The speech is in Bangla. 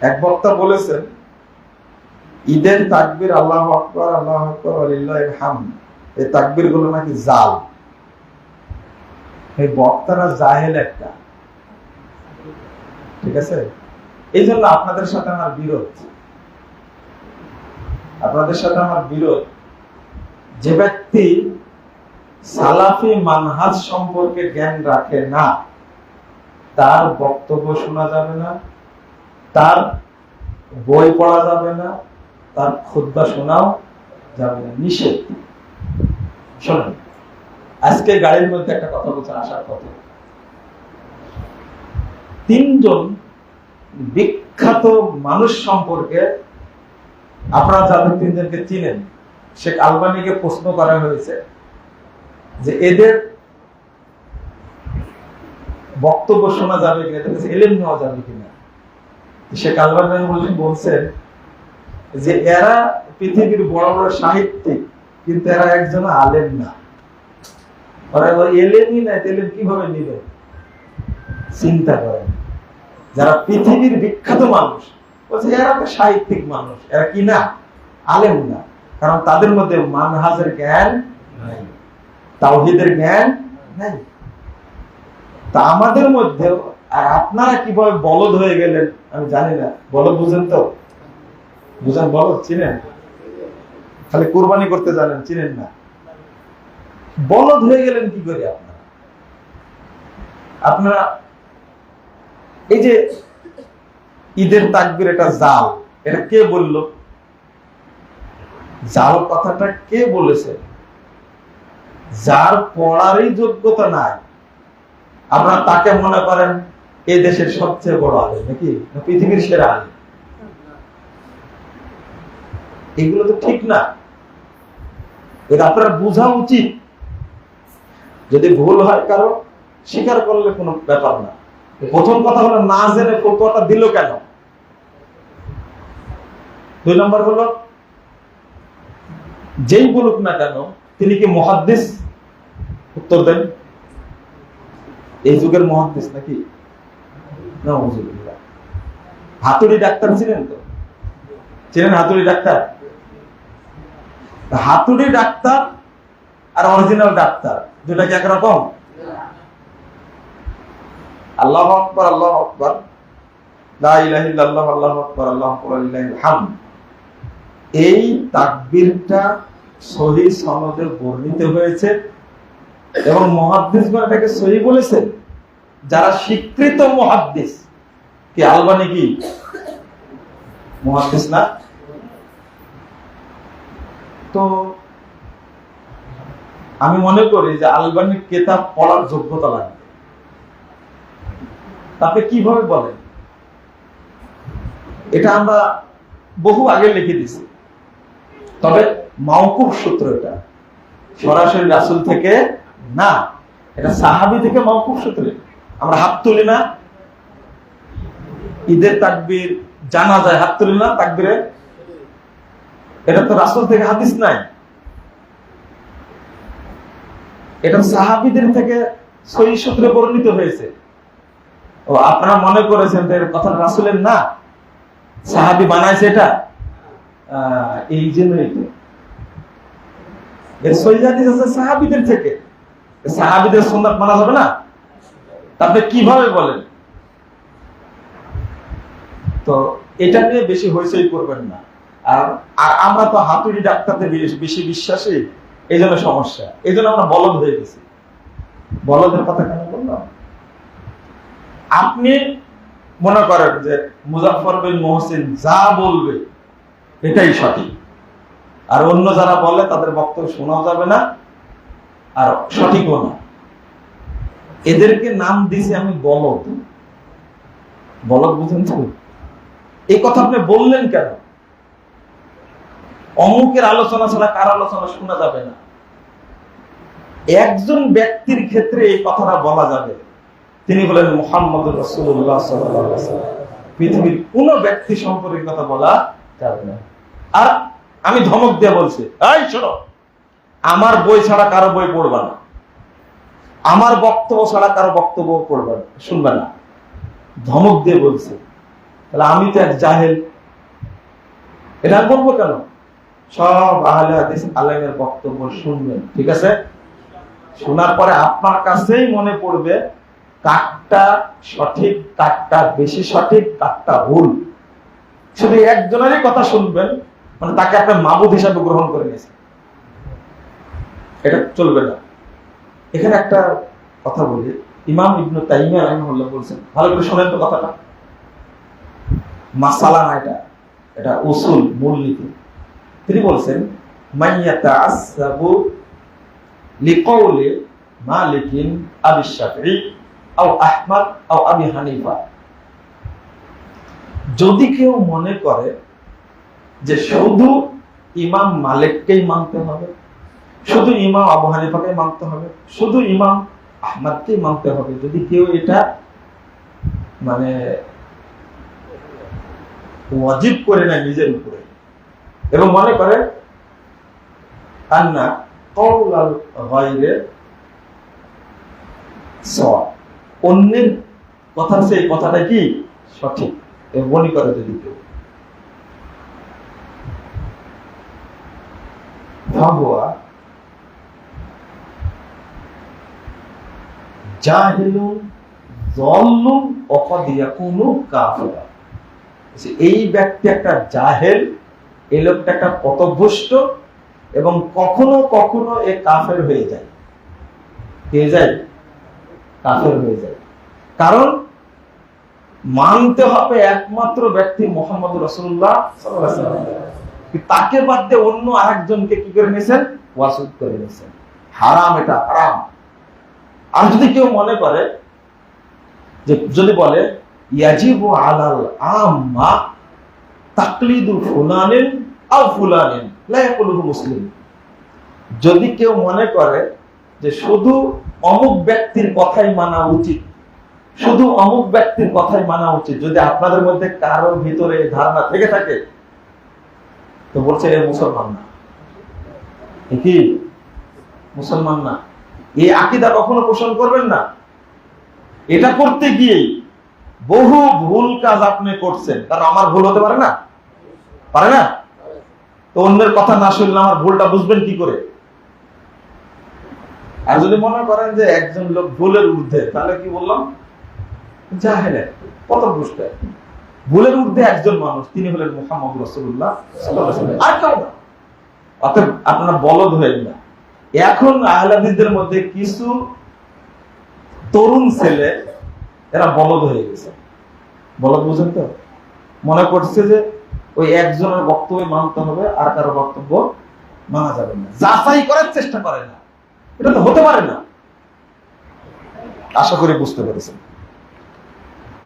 এক বক্তা বলেছেন, ঈদের তাকবির আল্লাহ আকবর আল্লাহ আকবর আলিল্লাহ হাম এই তাকবিরগুলো নাকি জাল। এই বক্তারা জাহেল একটা। ঠিক আছে? এই জন্য আপনাদের সাথে আমার বিরোধ। আপনাদের সাথে আমার বিরোধ। যে ব্যক্তি সালাফি মানহাজ সম্পর্কে জ্ঞান রাখে না, তার বক্তব্য শোনা যাবে না তার বই পড়া যাবে না, তার খুদ্া শোনাও যাবে না, নিষেধ। শোনেন, আজকে গাড়ির মধ্যে একটা কথা বলছেন আসার কথা তিনজন বিখ্যাত মানুষ সম্পর্কে আপনারা যাদের তিনজনকে চিনেন। শেখ আলবানিকে প্রশ্ন করা হয়েছে যে এদের বক্তব্য শোনা যাবে কিনা এলেম নেওয়া যাবে কিনা। আলবানি বলছেন বলছেন যে এরা পৃথিবীর বড় বড় সাহিত্যিক, কিন্তু এরা একজন আলেম না। ওরা কীভাবে নিবে? চিন্তা করেন, যারা পৃথিবীর বিখ্যাত মানুষ, বলছে, এরা তো সাহিত্যিক মানুষ, এরা কি না? আলেম না, কারণ তাদের মধ্যে মানহাজের জ্ঞান নাই, তাওহিদের জ্ঞান নাই। তা আমাদের মধ্যেও আর আপনারা কীভাবে বলদ হয়ে গেলেন, আমি জানি না। বলদ বুঝেন তো? বুঝেন বলদ? চিনেন? খালি কোরবানি করতে জানেন, চিনেন না? বলদ হয়ে গেলেন কি করে আপনারা? আপনারা এই যে ঈদের তাকবির, এটা জাল। এটা কে বলল? জাল কথাটা কে বলেছে? যার পড়ারই যোগ্যতা নাই। আপনারা তাকে মনে করেন এই দেশের সবচেয়ে বড় আলেম, নাকি? পৃথিবীর সেরা আলেম? এগুলো তো ঠিক না। এটা আপনার বোঝা উচিত। যদি ভুল হয় কারও, স্বীকার করলে কোনো ব্যাপার না। প্রথম কথা হলো, না জেনে ফটোটা দিল কেন? দুই নম্বর হলো, যেই বলুক না কেন, তিনি কি মহাদ্দিস? উত্তর দেন। এই যুগের মহাদ্দিস নাকি। হাতুড়ি ডাক্তার ছিলেন তো? ছিলেন হাতুড়ি ডাক্তার? হাতুড়ি ডাক্তার আর অরিজিনাল ডাক্তার দুটা কি একরকম? আল্লাহ আকবর আল্লাহ আকবর। এই তাকবীরটা সহি সনদে বর্ণিত হয়েছে এবং মুহাদ্দিসগণ এটাকে সহি বলেছেন যারা স্বীকৃত মুহাদ্দিস। কি, আলবানি কি? মুহাদ্দিস না? তো আমি মনে করি যে আলবানির কেতাব পড়ার যোগ্যতা লাগে। তাকে কীভাবে বলেন এটা আমরা বহু আগে লিখে দিছি। তবে মাউকুফ সূত্র এটা। সরাসরি রাসুল থেকে না, এটা সাহাবি থেকে মাউকুফ সূত্রে। আমরা হাত তুলি না। ঈদের তাকবীর জানা যায় হাত তুলি না তাকবীরে। এটা তো রাসুল থেকে হাদিস নাই। এটা সাহাবিদের থেকে সহি সূত্রে বর্ণিত হয়েছে। ও, আপনারা মনে করেছেন এর কথা রাসুলের না? সাহাবি বানাইছে এটা? এই জন্যই তো। এর সহি হাদিস আছে সাহাবিদের থেকে। সাহাবিদের সুন্নাত মানা যাবে না? তারপরে কীভাবে বলেন? তো এটা নিয়ে বেশি হইচই করবেন না। আর আর আমরা তো হাতুড়ি ডাক্তারদের বেশি বিশ্বাসী, এই জন্য সমস্যা। এই জন্য আমরা বলদ হয়ে গেছি। বলদের কথা কেন বললাম? আপনি মনে করেন যে মুজাফর বিন মোহসিন যা বলবে, এটাই সঠিক। আর অন্য যারা বলে, তাদের বক্তব্য শোনাও যাবে না, আর সঠিকও না। এদেরকে নাম দিয়েছি আমি বলদ। বলদ বুঝেন তো? এই কথা আপনি বললেন কেন? অমুকের আলোচনা ছাড়া কার আলোচনা শোনা যাবে না? একজন ব্যক্তির ক্ষেত্রে এই কথাটা বলা যাবে। তিনি বলেন মোহাম্মদ পৃথিবীর কোন ব্যক্তি সম্পর্কে কথা বলা যাবে না। আর আমি ধমক দিয়ে বলছি আমার বই ছাড়া কারও বই পড়বা না। আমার বক্তব্য ছাড়া কারও বক্তব্য পড়বে না, শুনবে না। ধমক দিয়ে বলছে, তাহলে আমি তো এক জাহেল। এটা বলব কেন? সব আহলে হাদিস বক্তব্য শুনবেন, ঠিক আছে? শোনার পরে আপনার কাছেই মনে পড়বে, কাকটা সঠিক, কাকটা বেশি সঠিক, কাকটা ভুল। শুধু একজনেরই কথা শুনবেন মানে তাকে আপনার মাবুদ হিসাবে গ্রহণ করে নিয়েছেন। এটা চলবে না। এখানে একটা কথা বলি। ইমাম ইবনু তাইমিয়া রাহিমাহুল্লাহ বলছেন, ভালো করে শোনেন তো কথাটা। মাসালা না এটা এটা উসুল মূলনীতি তিনি বলছেন মাইয়াতা আসসাবু লিকাউলি মালিকিন আবি শাফিঈ আও আহমদ আও আবি হানিফা। যদি কেউ মনে করে যে শুধু ইমাম মালিককেই মানতে হবে শুধু ইমাম আবু হানিফাকে মানতে হবে, শুধু ইমাম আহমদকেই মানতে হবে। যদি কেউ এটা মানে ওয়াজিব করে নেয় নিজের উপরে এবং মনে করে, আন্না কওলাল গায়রে সওয়াব। অন্যের কথা সেই কথাটা কি? সঠিক। মনে করে যদি কেউ। ফাহুয়া এই ব্যক্তি একটা জাহেল, এই লোকটা একটা পথভ্রষ্ট এবং কখনো কখনো এ কাফের হয়ে যায়। হয়ে যায়? কাফের হয়ে যায়। কারণ মানতে হবে একমাত্র ব্যক্তি মোহাম্মদ রসুল্লাহ তাকে বাদ দিয়ে অন্য আরেকজনকে কি করে নিয়েছেন? ওয়াসুদ করে নিয়েছেন। হারাম এটা, হারাম। আর যদি কেউ মনে করে যে যদি বলে, ইয়াজিবু আলাল তাকলিদু ফুলানিন আও ফুলানিন, লা ইয়াকুলুহু মুসলিম। যদি কেউ মনে করে যে শুধু অমুক ব্যক্তির কথাই মানা উচিত, শুধু অমুক ব্যক্তির কথাই মানা উচিত, যদি আপনাদের মধ্যে কারোর ভিতরে ধারণা থেকে থাকে, তো বলছে এ মুসলমান না। কি? মুসলমান না। এই আকিদা কখনো পোষণ করবেন না। এটা করতে গিয়েই বহু ভুল কাজ আপনি করছেন। কারণ আমার ভুল হতে পারে না? পারে না? তো অন্যের কথা না শুনলে আমার ভুলটা বুঝবেন কি করে? আর যদি মনে করেন যে একজন লোক ভুলের ঊর্ধ্বে, তাহলে কি বললাম? জাহেলে কত বুঝতে ভুলের ঊর্ধ্বে একজন মানুষ, তিনি হলেন মোহাম্মদ রসুল্লাহ আর কেউ না। আপনারা বলদ হয়ে না এখন আহলাদিদের মধ্যে কিছু তরুণ ছেলে, এরা বলদ হয়ে গেছে। বলদ বুঝেন তো? মনে করছে যে ওই একজনের বক্তব্য মানতে হবে, আর কারও বক্তব্য মানা যাবে না। যাচাই করার চেষ্টা করে না। এটা তো হতে পারে না। আশা করি বুঝতে পেরেছেন।